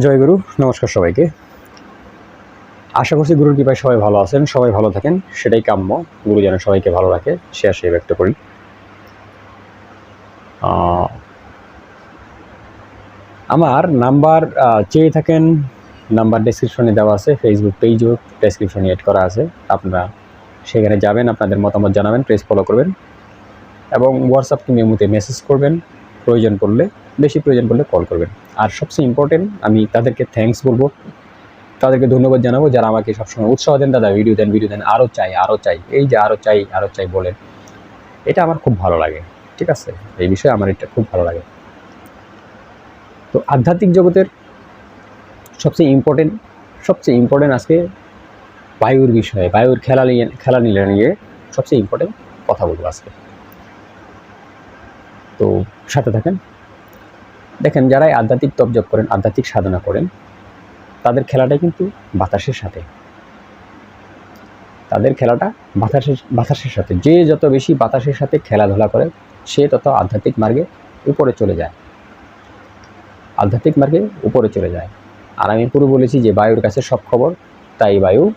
জয় গুরু, নমস্কার সবাইকে। আশা করছি গুরুর কৃপায় সবাই ভালো আছেন, সবাই ভালো থাকেন, সেটাই কাম্য। গুরু যেন সবাইকে ভালো রাখে, সে আশাই ব্যক্ত করি। আমার নাম্বার চেয়ে থাকেন, নাম্বার ডেসক্রিপশনে দেওয়া আছে ফেসবুক পেজও ডেসক্রিপশনে এড করা আছে। আপনারা সেখানে যাবেন, আপনাদের মতামত জানাবেন প্রেস ফলো করবেন। এবং হোয়াটসঅ্যাপ ইমুতে মেসেজ করবেন। প্রয়োজন পড়লে, বেশি প্রয়োজন পড়লে কল করবেন। আর সবচেয়ে ইম্পর্টেন্ট আমি তাদেরকে থ্যাঙ্কস বলব। তাদেরকে ধন্যবাদ জানাব যারা আমাকে সবসময় উৎসাহ দেন। দাদা ভিডিও দেন ভিডিও দেন আরও চাই আরও চাই। এই যে আরও চাই আরও চাই বলেন, এটা আমার খুব ভালো লাগে, ঠিক আছে? এই বিষয়ে আমার এটা খুব ভালো লাগে। তো আধ্যাত্মিক জগতের সবচেয়ে ইম্পর্টেন্ট সবচেয়ে ইম্পর্টেন্ট আজকে বায়ুর বিষয়ে, বায়ুর খেলা নিয়ে খেলা নিয়ে নিয়ে সবচেয়ে ইম্পর্টেন্ট কথা বলব আজকে। তো সাথে থাকেন। দেখেন, যারাই আধ্যাত্মিক তপজপ করেন, আধ্যাত্মিক সাধনা করেন, তাদের খেলাটা কিন্তু বাতাসের সাথে। তাদের খেলাটা বাতাসের বাতাসের সাথে। যে যত বেশি বাতাসের সাথে খেলাধুলা করে, সে তত আধ্যাত্মিক মার্গে উপরে চলে যায়। আধ্যাত্মিক মার্গে উপরে চলে যায়। আর আমি পুরো বলেছি যে বায়ুর কাছে সব খবর, তাই বায়ু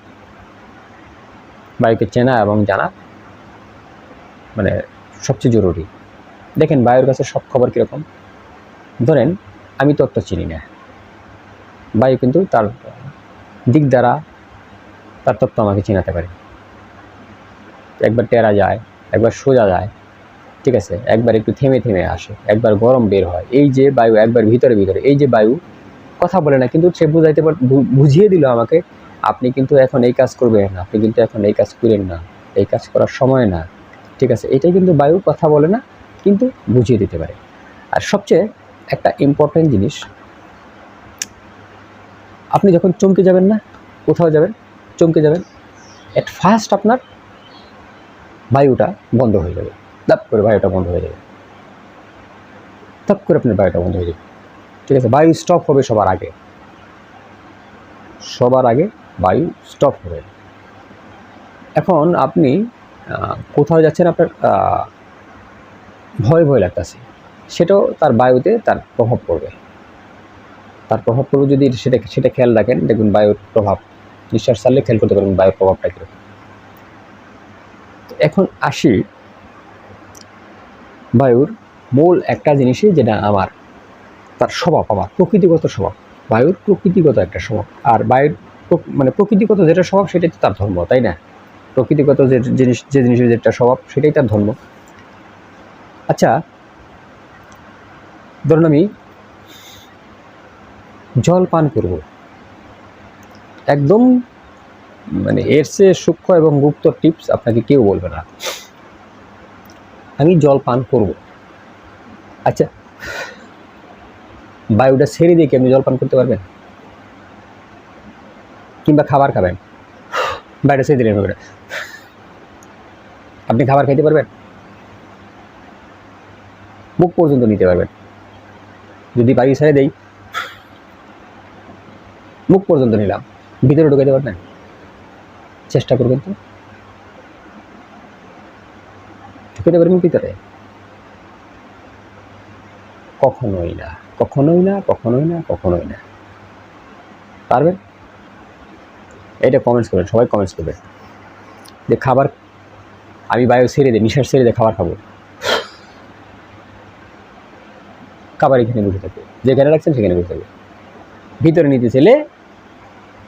বায়ুকে চেনা এবং জানা মানে সবচেয়ে জরুরি। দেখেন বায়ুর কাছে সব খবর কীরকম। ধরেন, আমি তত্ত্ব চিনি না। বায়ু কিন্তু তার দিক দ্বারা তার তত্ত্ব আমাকে চিনাতে পারে। একবার টেরা যায়, একবার সোজা যায়, ঠিক আছে? একবার একটু থেমে থেমে আসে, একবার গরম বের হয়। এই যে বায়ু, একবার ভিতরে ভিতরে, এই যে বায়ু, কথা বলে না, কিন্তু সে বুঝাইতে পার বুঝিয়ে দিল আমাকে, আপনি কিন্তু এখন এই কাজ করবেন না, আপনি কিন্তু এখন এই কাজ করেন না, এই কাজ করার সময় না। ঠিক আছে? এটাই কিন্তু বায়ু, কথা বলে না কিন্তু বুঝিয়ে দিতে পারে। আর সবচেয়ে একটা ইম্পর্টেন্ট জিনিস, আপনি যখন চমকে যাবেন না, কোথাও যাবেন, চমকে যাবেন এট ফার্স্ট আপনার বায়ুটা বন্ধ হয়ে যাবে। দাপ করে বায়ুটা বন্ধ হয়ে যাবে। দাপ করে আপনার বায়ুটা বন্ধ হয়ে যাবে। ঠিক আছে, বায়ু স্টপ হবে সবার আগে। সবার আগে বায়ু স্টপ হবে। এখন আপনি কোথাও যাচ্ছেন আপনার ভয় ভয় লাগতেছে। সেটাও তার বায়ুতে তার প্রভাব পড়বে। তার প্রভাব পড়বে যদি সেটা সেটা খেয়াল রাখেন, দেখুন বায়ুর প্রভাব। নিঃশ্বাস ছাড়লে খেয়াল করতে পারবেন বায়ুর প্রভাবটা কীরকম। এখন আসি বায়ুর মূল একটা জিনিসই যেটা আমার, তার স্বভাব, আমার প্রকৃতিগত স্বভাব। বায়ুর প্রকৃতিগত একটা স্বভাব। আর বায়ুর মানে প্রকৃতিগত যেটা স্বভাব, সেটাই তো তার ধর্ম, তাই না? প্রকৃতিগত যে জিনিস, যে জিনিসের যেটা স্বভাব, সেটাই তার ধর্ম। আচ্ছা ধরুন আমি জল পান করব। একদম মানে এর চেয়ে সূক্ষ্ম এবং গুপ্ত টিপস আপনাকে কেউ বলবে না। আমি জল পান করব। আচ্ছা বায়ুটা ছেড়ে দিয়ে কি আপনি জল পান করতে পারবেন? কিংবা খাবার খাবেন? বাইরে ছেড়ে দিলেন আপনি খাবার খাইতে পারবেন? মুখ পর্যন্ত নিতে পারবেন। যদি বায়ু ছেড়ে দেই মুখ পর্যন্ত নিলাম। ভিতরে ঢুকাইতে পারবেন? চেষ্টা করবেন তো। ঢুকাইতে পারবেন ভিতরে? কখনোই না কখনোই না কখনোই না কখনোই না। পারবেন? এটা কমেন্টস করবেন, সবাই কমেন্টস করবে যে খাবার আমি বায়ু ছেড়ে দিই, নিঃশ্বাস ছেড়ে দিয়ে খাবার খাব। খাবার এখানে বসে থাকবে যেখানে রাখছেন সেখানে বসে থাকে। ভিতরে নিতে চাইলে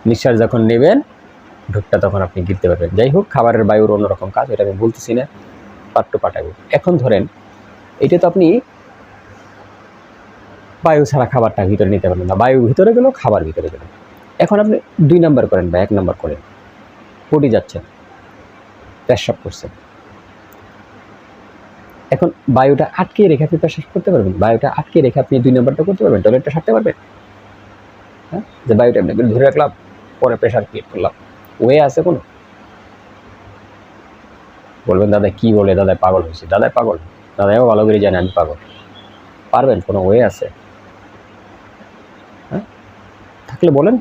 নিঃশ্বাস যখন নেবেন, ঢুকটা তখন আপনি গিরতে পারবেন। যাই হোক, খাবারের বায়ুর অন্যরকম কাজ, এটা আমি বলতেছি না, পাট্টু পাঠাবো। এখন ধরেন, এটা তো আপনি বায়ু ছাড়া খাবারটা ভিতরে নিতে পারবেন না, বায়ু ভিতরে গেল, খাবার ভিতরে গেল। এখন আপনি দুই নাম্বার করেন বা এক নাম্বার করেন। পটি যাচ্ছেন, পেশাব করছেন। এখন বায়ুটা আটকে রেখে আপনি পেশাব করতে পারবেন। বায়ুটা আটকে রেখে আপনি দুই নাম্বারটা করতে পারবেন, টয়লেটটা সারতে পারবেন। হ্যাঁ? যে বায়ুটা করে ধরে রাখলাম, পরে প্রেশার ক্রিয়েট করলাম। ওয়ে আছে কোনো? বলবেন, দাদা, কি বলে? দাদা, পাগল হয়েছে। দাদা, পাগল? দাদাও ভালো করে জানে, আমি পাগল। পারবেন? কোনো ওয়ে আছে? হ্যাঁ? থাকলে বলেন।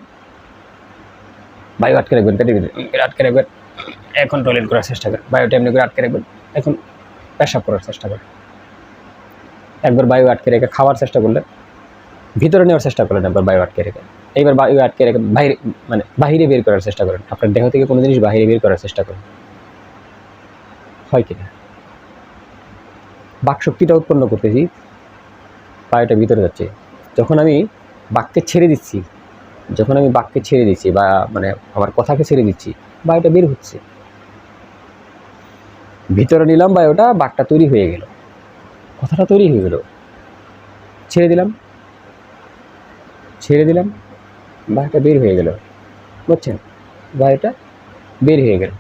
বায়ু আটকে রাখবেন আটকে রাখবেন। এখন টয়লেট করার চেষ্টা করেন। বায়ুটা এমনি করে আটকে রাখবেন। এখন পেশাব করার চেষ্টা করেন একবার বায়ু আটকে রেখে খাওয়ার চেষ্টা করলেন ভিতরে নেওয়ার চেষ্টা করেন একবার বায়ু আটকে রেখে। এইবার বায়ু আটকে রেখে বাইরে মানে বাহিরে বের করার চেষ্টা করেন। আপনার দেহ থেকে কোনো জিনিস বাহিরে বের করার চেষ্টা করেন। হয় কিনা? বাক শক্তিটা উৎপন্ন করতেছি, বায়ুটা ভিতরে যাচ্ছে। যখন আমি বাক্যে ছেড়ে দিচ্ছি, যখন আমি বাক্যে ছেড়ে দিচ্ছি বা মানে আমার কথাকে ছেড়ে দিচ্ছি, বায়ুটা বের হচ্ছে। ভিতরে নিলাম বা ওটা বাঘটা তৈরি হয়ে গেল। কথাটা তৈরি হয়ে গেল। ছেড়ে দিলাম। ছেড়ে দিলাম। বাঘটা বের হয়ে গেল। বুঝছেন? বায়ুটা বের হয়ে গেল।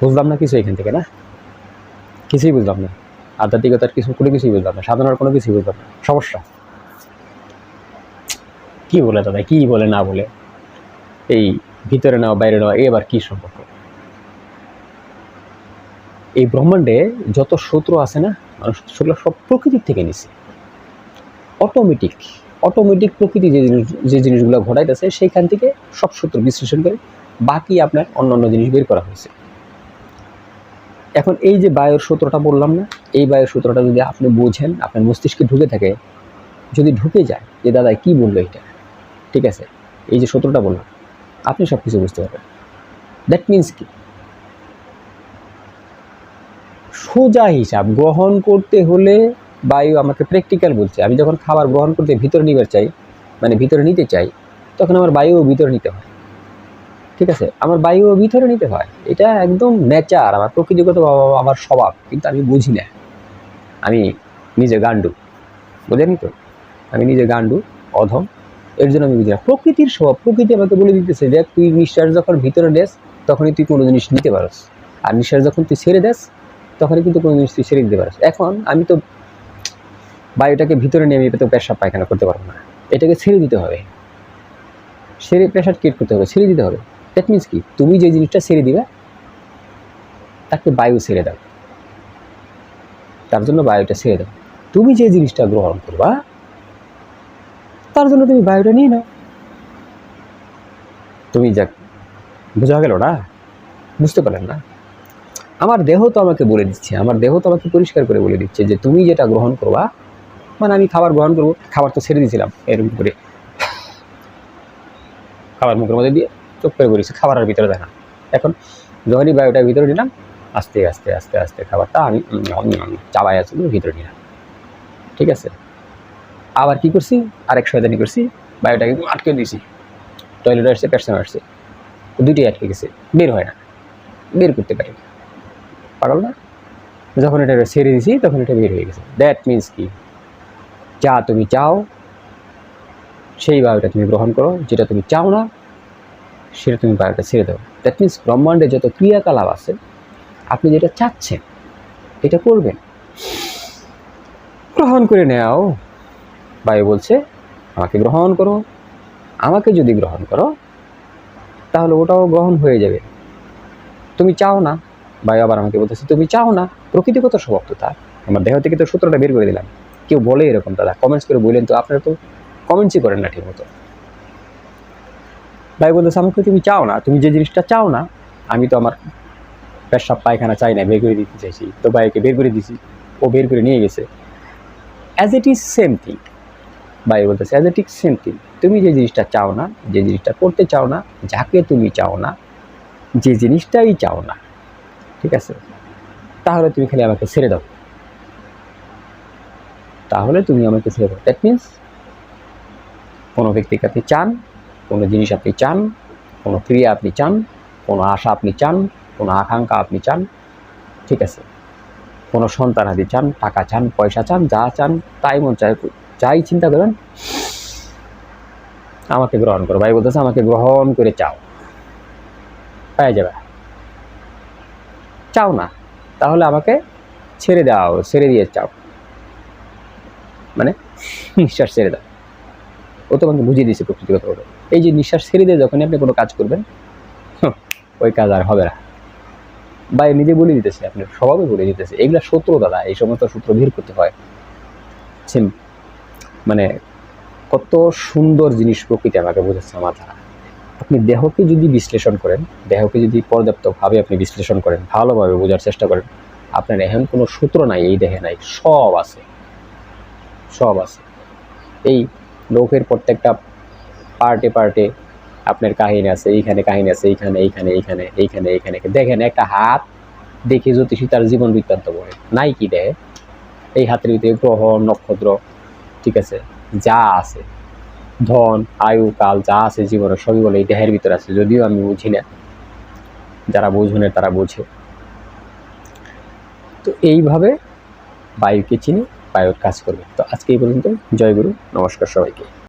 বুঝলাম না কিছু এখান থেকে, না? কিছুই বুঝলাম না। আধ্যাত্মিকতার কিছু, কোনো কিছুই বুঝলাম না। সাধনার কোনো কিছুই বুঝলাম না। সমস্যা? কি বলে দাদা, কি বলে, না বলে? এই ভিতরে নেওয়া বাইরে নেওয়া এবার কি সম্পর্ক? এই ব্রহ্মাণ্ডে যত সূত্র আছে না মানুষ সেগুলো সব প্রকৃতির থেকে নিছে। অটোমেটিক অটোমেটিক প্রকৃতি যে জিনিস, যে জিনিসগুলো ঘটাইতেছে, সেইখান থেকে সব সূত্র বিশ্লেষণ করে বাকি আপনার অন্য অন্য জিনিস বের করা হয়েছে। এখন এই যে বায়ুর সূত্রটা বললাম না, এই বায়ুর সূত্রটা যদি আপনি বোঝেন, আপনার মস্তিষ্কে ঢুকে থাকে, যদি ঢুকে যায় যে দাদা কি বলল এটা? ঠিক আছে? এই যে সূত্রটা বললাম, আপনি সব কিছু বুঝতে পারবেন। দ্যাট মিন্স কি? সোজা হিসাব গ্রহণ করতে হলে বায়ু আমাকে প্র্যাকটিক্যাল বলছে। আমি যখন খাবার গ্রহণ করতে ভিতরে নিবার চাই মানে ভিতরে নিতে চাই, তখন আমার বায়ুও ভিতরে নিতে হয়। ঠিক আছে? আমার বায়ুও ভিতরে নিতে হয়। এটা একদম নেচার আমার প্রকৃতিগত আমার স্বভাব, কিন্তু আমি বুঝি না। আমি নিজে গান্ডু বোঝেনি তো? আমি নিজে গান্ডু অধম। এর জন্য আমি বুঝি না। প্রকৃতির স্বভাব, প্রকৃতি আমাকে বলে দিতেছে যে, তুই নিঃশ্বাস যখন ভিতরে নেস, তখনই তুই কোনো জিনিস নিতে পারস। আর নিঃশ্বাস যখন তুই ছেড়ে দেস তখনই কিন্তু কোনো জিনিস তুই ছেড়ে দিতে পারস। এখন আমি তো বায়ুটাকে ভিতরে নিয়ে আমি তো পেশাব পায়খানা করতে পারব না। এটাকে ছেড়ে দিতে হবে। ছেড়ে প্রেশার ক্রিয়েট করতে হবে, ছেড়ে দিতে হবে। দ্যাট মিন্স কি? তুমি যে জিনিসটা ছেড়ে দিবে, তাকে বায়ু ছেড়ে দাও। তার জন্য বায়ুটা ছেড়ে দাও। তুমি যে জিনিসটা গ্রহণ করবা, তার জন্য তুমি বায়ুটা নিয়ে নাও। তুমি যাক, বোঝা গেল না? বুঝতে পারলেন না? আমার দেহ তো আমাকে বলে দিচ্ছে, আমার দেহ তো আমাকে পরিষ্কার করে বলে দিচ্ছে যে তুমি যেটা গ্রহণ করবা মানে আমি খাবার গ্রহণ করব, খাবার তো ছেড়ে দিয়েছিলাম, এরকম করে। খাবার মুখের মধ্যে দিয়ে চোখ করে করেছি খাবারের ভিতরে দেখা। এখন যখনই বায়ুটার ভিতরে নিলাম, আস্তে আস্তে আস্তে আস্তে খাবারটা আমি চাবাই আসলে ভিতরে নিলাম। ঠিক আছে? আবার কি করছি? আরেক শয়তানি করছি, বায়ুটাকে আটকে দিয়েছি। টয়লেটে আসছে পেটসামে আসছে, দুইটাই আটকে গেছে, বের হয় না, বের করতে পারি না। পাগল না? যখন এটা ছেড়ে দিছি, তখন এটা বের হয়ে গেছে। দ্যাট মিন্স কি? যা তুমি চাও, সেই বায়ুটা তুমি গ্রহণ করো। যেটা তুমি চাও না, সেটা তুমি বায়ুটা ছেড়ে দাও। দ্যাট মিন্স ব্রহ্মাণ্ডে যত ক্রিয়াকলাপ আছে, আপনি যেটা চাচ্ছেন, এটা করবেন। গ্রহণ করে নেও। বায়ু বলছে, আমাকে গ্রহণ করো। আমাকে যদি গ্রহণ করো, তাহলে ওটাও গ্রহণ হয়ে যাবে। তুমি চাও না বায়ু আবার আমাকে বলতেছে, তুমি চাও না? প্রকৃতিগত স্বভাব তো তার। আমার দেহ থেকে তো সূত্রটা বের করে দিলাম। কেউ বলে এরকম, দাদা। কমেন্টস করে বললেন তো, আপনারা তো কমেন্টসই করেন না ঠিক মতো বায়ু বলতেছে, আমাকে তুমি চাও না? তুমি যে জিনিসটা চাও না, আমি তো আমার পেশাব পায়খানা চাই না, বের করে দিতে চাইছি। তো ভাইকে বের করে দিছি। ও বের করে নিয়ে গেছে। As it is same thing বায়ু বলতেছে as it is same thing তুমি যে জিনিসটা চাও না, যে জিনিসটা করতে চাও না, যাকে তুমি চাও না, যে জিনিসটাই চাও না ঠিক আছে? তাহলে তুমি খালি আমাকে ছেড়ে দাও। তাহলে তুমি আমাকে ছেড়ে দাও। দ্যাট মিন্স কোনো ব্যক্তিকে আপনি চান, কোনো জিনিস আপনি চান, কোনো ক্রিয়া আপনি চান, কোনো আশা আপনি চান, কোনো আকাঙ্ক্ষা আপনি চান, ঠিক আছে? কোনো সন্তান আদি চান, টাকা চান, পয়সা চান, যা চান, তাই মন চাই যাই চিন্তা করেন, আমাকে গ্রহণ করো। ভাই বলতেছে, আমাকে গ্রহণ করে চাও। পাওয়া যাবে। চাও না, তাহলে আমাকে ছেড়ে দাও, ছেড়ে দিয়ে চাও। মানে নিঃশ্বাস ছেড়ে দাও। ও তো আমাকে বুঝিয়ে দিয়েছে প্রকৃতিগত ভাবে। এই যে নিঃশ্বাস ছেড়ে দিয়ে যখনই আপনি কোনো কাজ করবেন ওই কাজ আর হবে না। বা নিজে বলে দিতেছে, আপনি স্বভাবে বলে দিতেছে। এগুলা সূত্র দাদা, এই সমস্ত সূত্র ভিড় করতে হয়। মানে কত সুন্দর জিনিস প্রকৃতি আমাকে বোঝাচ্ছে আমার দ্বারা। আপনি দেহকে যদি বিশ্লেষণ করেন, দেহকে যদি পর্যাপ্তভাবে আপনি বিশ্লেষণ করেন, ভালোভাবে বোঝার চেষ্টা করেন, আপনার এখন কোনো সূত্র নাই, এই দেহে নাই, সব আছে। সব আছে। এই লোকের প্রত্যেকটা পার্টে পার্টে আপনার কাহিনী আছে, এইখানে কাহিনী আছে, এইখানে এইখানে এইখানে এইখানে এইখানে। দেখেন, একটা হাত দেখে জ্যোতিষী তার জীবন বৃত্তান্ত বলে নাই কি দেয় এই হাতের ভিতরে গ্রহ, নক্ষত্র, ঠিক আছে? যা আছে। ধন, আয়ু, কাল যা আছে জীবনে সবই বলে এই দেহের ভিতরে আছে, যদিও আমি বুঝি না। যারা বোঝনে তারা বোঝে। তো এইভাবে বায়ুকে চিনি, বায়ুর কাজ করবে। তো আজকে এই পর্যন্ত জয় গুরু, নমস্কার সবাইকে।